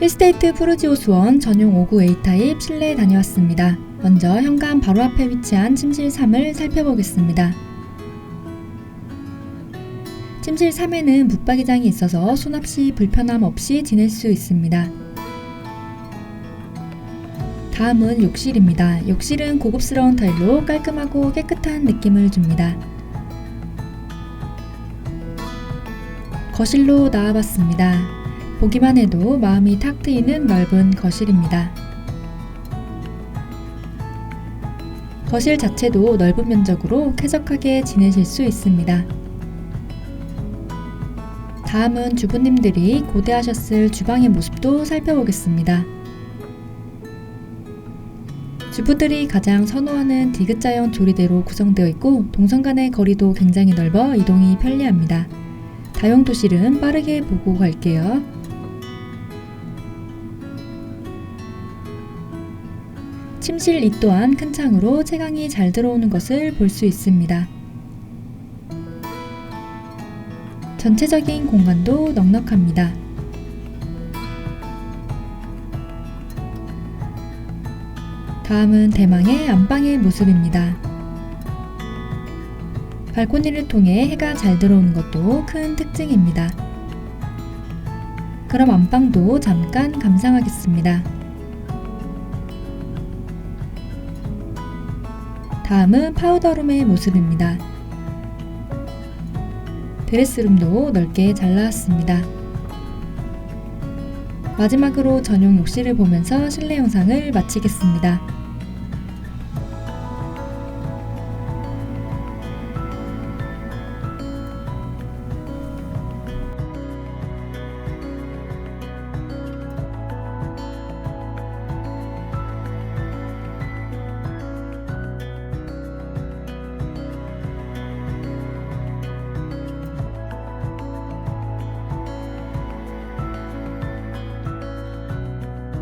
힐스테이트 푸르지오 수원 전용 59 A타입 실내에 다녀왔습니다. 먼저 현관 바로 앞에 위치한 침실 3을 살펴보겠습니다. 침실 3에는 붙박이장이 있어서 수납 시 불편함 없이 지낼 수 있습니다. 다음은 욕실입니다. 욕실은 고급스러운 타일로 깔끔하고 깨끗한 느낌을 줍니다. 거실로 나와봤습니다. 보기만 해도 마음이 탁 트이는 넓은 거실입니다. 거실 자체도 넓은 면적으로 쾌적하게 지내실 수 있습니다. 다음은 주부님들이 고대하셨을 주방의 모습도 살펴보겠습니다. 주부들이 가장 선호하는 디귿자형 조리대로 구성되어 있고 동선 간의 거리도 굉장히 넓어 이동이 편리합니다. 다용 도실은 빠르게 보고 갈게요. 침실 이 또한 큰 창으로 채광이 잘 들어오는 것을 볼 수 있습니다. 전체적인 공간도 넉넉합니다. 다음은 대망의 안방의 모습입니다. 발코니를 통해 해가 잘 들어오는 것도 큰 특징입니다. 그럼 안방도 잠깐 감상하겠습니다. 다음은 파우더룸의 모습입니다. 드레스룸도 넓게 잘 나왔습니다. 마지막으로 전용 욕실을 보면서 실내 영상을 마치겠습니다.